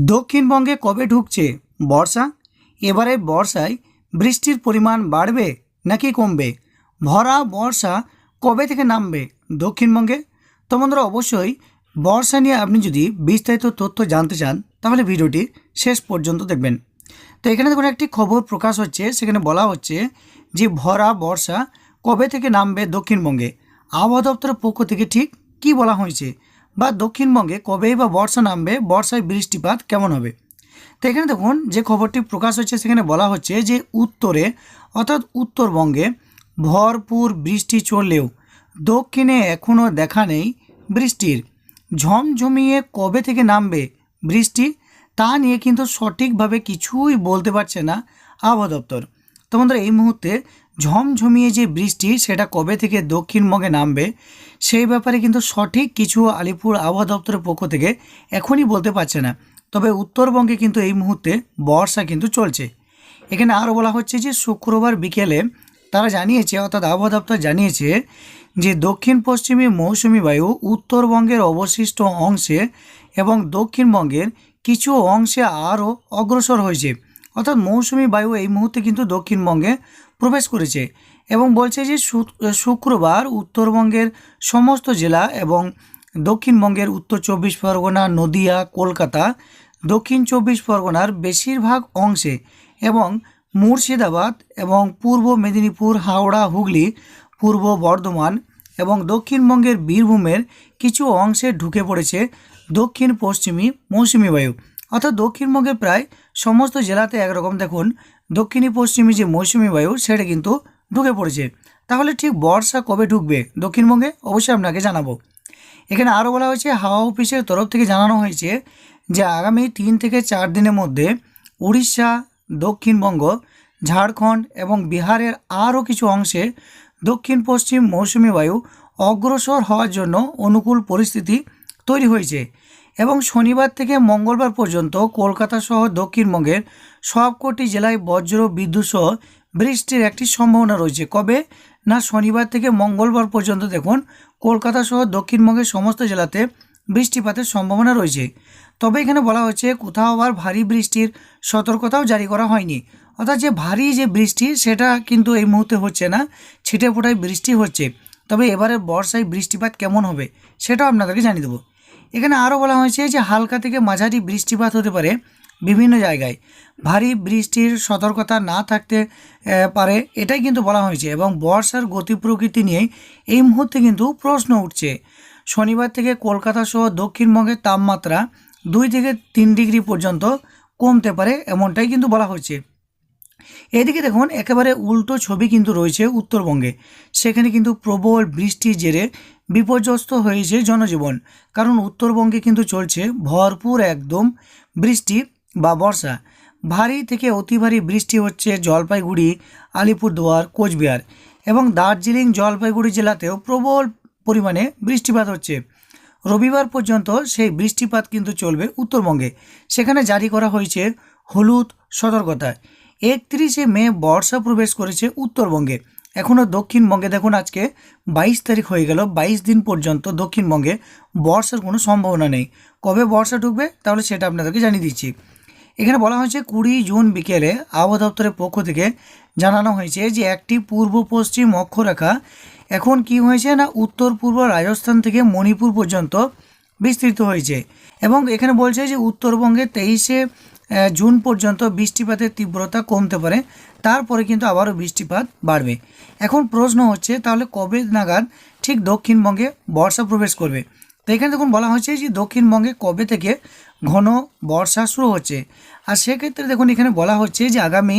দক্ষিণবঙ্গে কবে ঢুকছে? বর্ষা? এবারে বর্ষায় বৃষ্টির পরিমাণ বাড়বে নাকি কমবে? ভরা বর্ষা কবে থেকে নামবে দক্ষিণবঙ্গে? তো বন্ধুরা, অবশ্যই বর্ষা নিয়ে আপনি যদি বিস্তারিত তথ্য জানতে চান, তাহলে ভিডিওটি শেষ পর্যন্ত দেখবেন। তো এখানে দেখুন, একটি খবর প্রকাশ হচ্ছে। সেখানে বলা হচ্ছে যে, ভরা বর্ষা কবে থেকে নামবে দক্ষিণবঙ্গে? আবহাওয়া দপ্তরের পক্ষ থেকে ঠিক কি বলা হয়েছে? বা দক্ষিণবঙ্গে কবেই বা বর্ষা নামবে, বর্ষায় বৃষ্টিপাত কেমন হবে? তো এখানে দেখুন, যে খবরটি প্রকাশ হচ্ছে, সেখানে বলা হচ্ছে যে উত্তরে, অর্থাৎ উত্তরবঙ্গে ভরপুর বৃষ্টি চললেও দক্ষিণে এখনও দেখা নেই বৃষ্টির। ঝমঝমিয়ে কবে থেকে নামবে বৃষ্টি, তা নিয়ে কিন্তু সঠিকভাবে কিছুই বলতে পারছে না আবহাওয়া দপ্তর। তো বন্ধুরা, এই মুহূর্তে ঝমঝমিয়ে যে বৃষ্টি সেটা কবে থেকে দক্ষিণবঙ্গে নামবে, সেই ব্যাপারে কিন্তু সঠিক কিছু আলিপুর আবহাওয়া দপ্তরের পক্ষ থেকে এখনই বলতে পারছে না। তবে উত্তরবঙ্গে কিন্তু এই মুহূর্তে বর্ষা কিন্তু চলছে। এখানে আরও বলা হচ্ছে যে শুক্রবার বিকেলে তারা জানিয়েছে, অর্থাৎ আবহাওয়া দপ্তর জানিয়েছে যে দক্ষিণ পশ্চিমী মৌসুমি বায়ু উত্তরবঙ্গের অবশিষ্ট অংশে এবং দক্ষিণবঙ্গের কিছু অংশে আরও অগ্রসর হয়েছে। অর্থাৎ মৌসুমি বায়ু এই মুহূর্তে কিন্তু দক্ষিণবঙ্গে প্রবেশ করেছে এবং বলছে যে শুক্রবার উত্তরবঙ্গের সমস্ত জেলা এবং দক্ষিণবঙ্গের উত্তর চব্বিশ পরগনা, নদিয়া, কলকাতা, দক্ষিণ চব্বিশ পরগনার বেশিরভাগ অংশে এবং মুর্শিদাবাদ এবং পূর্ব মেদিনীপুর, হাওড়া, হুগলি, পূর্ব বর্ধমান এবং দক্ষিণবঙ্গের বীরভূমের কিছু অংশে ঢুকে পড়েছে দক্ষিণ পশ্চিমী মৌসুমি বায়ু। অর্থাৎ দক্ষিণবঙ্গের প্রায় সমস্ত জেলাতে একরকম। দেখুন, দক্ষিণী, পশ্চিমী যে মৌসুমি বায়ু, সেটা কিন্তু ঢুকে পড়েছে। তাহলে ঠিক বর্ষা কবে ঢুকবে? দক্ষিণবঙ্গে অবশ্যই আপনাকে জানাব। এখানে আরও বলা হয়েছে, হাওয়া অফিসের তরফ থেকে জানানো হয়েছে যে আগামী তিন থেকে চার দিনের মধ্যে উড়িষ্যা, দক্ষিণবঙ্গ, ঝাড়খণ্ড এবং বিহারের আরও কিছু অংশে দক্ষিণ পশ্চিম মৌসুমি বায়ু অগ্রসর হওয়ার জন্য অনুকূল পরিস্থিতি তৈরি হয়েছে। এবং শনিবার থেকে মঙ্গলবার পর্যন্ত কলকাতা সহ দক্ষিণবঙ্গের সবকটি জেলায় বজ্র বিদ্যুৎ সহ বৃষ্টির একটি সম্ভাবনা রয়েছে। কবে? না শনিবার থেকে মঙ্গলবার পর্যন্ত দেখুন কলকাতা সহ দক্ষিণবঙ্গের সমস্ত জেলাতে বৃষ্টিপাতের সম্ভাবনা রয়েছে। তবে এখানে বলা হচ্ছে কোথাও আবার ভারী বৃষ্টির সতর্কতাও জারি করা হয়নি। অর্থাৎ যে ভারী যে বৃষ্টি, সেটা কিন্তু এই মুহূর্তে হচ্ছে না ছিটে ফোটায় বৃষ্টি হচ্ছে। তবে এবারে বর্ষায় বৃষ্টিপাত কেমন হবে, সেটাও আপনাদেরকে জানিয়ে দেবো। এখানে আরও বলা হয়েছে যে হালকা থেকে মাঝারি বৃষ্টিপাত হতে পারে বিভিন্ন জায়গায়। ভারী বৃষ্টির সতর্কতা না থাকতে পারে, এটাই কিন্তু বলা হয়েছে এবং বর্ষার গতি প্রকৃতি নিয়ে এই মুহূর্তে কিন্তু প্রশ্ন উঠছে। শনিবার থেকে কলকাতা সহ দক্ষিণবঙ্গের তাপমাত্রা দুই থেকে তিন ডিগ্রি পর্যন্ত কমতে পারে, এমনটাই কিন্তু বলা হয়েছে। এদিকে দেখুন, একেবারে উল্টো ছবি কিন্তু রয়েছে উত্তরবঙ্গে। সেখানে কিন্তু প্রবল বৃষ্টির জেরে বিপর্যস্ত হয়েছে জনজীবন। কারণ উত্তরবঙ্গে কিন্তু চলছে ভরপুর একদম বৃষ্টি বা বর্ষা। ভারী থেকে অতি ভারী বৃষ্টি হচ্ছে জলপাইগুড়ি, আলিপুরদুয়ার, কোচবিহার এবং দার্জিলিং জলপাইগুড়ি জেলাতেও প্রবল পরিমাণে বৃষ্টিপাত হচ্ছে। রবিবার পর্যন্ত সেই বৃষ্টিপাত কিন্তু চলবে উত্তরবঙ্গে। সেখানে জারি করা হয়েছে হলুদ সতর্কতা। একত্রিশে মে বর্ষা প্রবেশ করেছে উত্তরবঙ্গে। এখনও দক্ষিণবঙ্গে দেখুন আজকে বাইশ তারিখ হয়ে গেল, বাইশ দিন পর্যন্ত দক্ষিণবঙ্গে বর্ষার কোনো সম্ভাবনা নেই। কবে বর্ষা ঢুকবে তাহলে সেটা আপনাদেরকে জানিয়ে দিচ্ছি। এখানে বলা হয়েছে কুড়ি জুন বিকেলে আবহাওয়া দপ্তরের পক্ষ থেকে জানানো হয়েছে যে একটি পূর্ব পশ্চিম অক্ষরেখা এখন কি হয়েছে না উত্তর পূর্ব রাজস্থান থেকে মণিপুর পর্যন্ত বিস্তৃত হয়েছে। এবং এখানে বলছে যে উত্তরবঙ্গে তেইশে জুন পর্যন্ত বৃষ্টিপাতের তীব্রতা কমতে পারে, তারপরে কিন্তু আবারও বৃষ্টিপাত বাড়বে। এখন প্রশ্ন হচ্ছে, তাহলে কবে নাগাদ ঠিক দক্ষিণবঙ্গে বর্ষা প্রবেশ করবে? তো এখানে দেখুন, বলা হয়েছে যে দক্ষিণবঙ্গে কবে থেকে ঘন বর্ষা শুরু হচ্ছে? আর সেক্ষেত্রে দেখুন, এখানে বলা হচ্ছে যে আগামী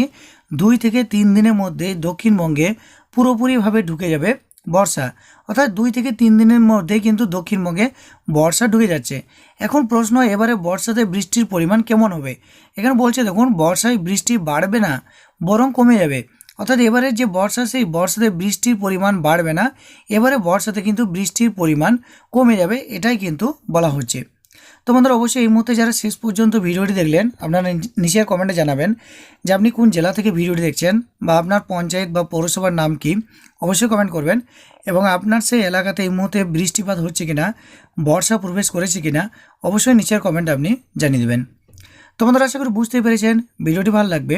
দুই থেকে তিন দিনের মধ্যে দক্ষিণবঙ্গে পুরোপুরিভাবে ঢুকে যাবে বর্ষা। অর্থাৎ দুই থেকে তিন দিনের মধ্যে কিন্তু দক্ষিণবঙ্গে বর্ষা ঢুকে যাচ্ছে। এখন প্রশ্ন, এবারে বর্ষাতে বৃষ্টির পরিমাণ কেমন হবে? এখানে বলছে, দেখুন, বর্ষায় বৃষ্টি বাড়বে না, বরং কমে যাবে। অর্থাৎ এবারে যে বর্ষা, সেই বর্ষাতে বৃষ্টির পরিমাণ বাড়বে না, এবারে বর্ষাতে কিন্তু বৃষ্টির পরিমাণ কমে যাবে, এটাই কিন্তু বলা হচ্ছে। তো বন্ধুরা অবশ্যই এই মুহূর্তে যারা শেষ পর্যন্ত ভিডিওটি দেখলেন, আপনারা নিচের কমেন্টে জানাবেন যে আপনি কোন জেলা থেকে ভিডিওটি দেখছেন বা আপনার পঞ্চায়েত বা পৌরসভার নাম কি, অবশ্যই কমেন্ট করবেন। এবং আপনার সেই এলাকাতে এই মুহূর্তে বৃষ্টিপাত হচ্ছে কিনা, বর্ষা প্রবেশ করেছে কিনা, অবশ্যই নিচের কমেন্ট আপনি জানিয়ে দেবেন। তো তোমাদের আশা করি বুঝতে পেরেছেন, ভিডিওটি ভালো লাগবে।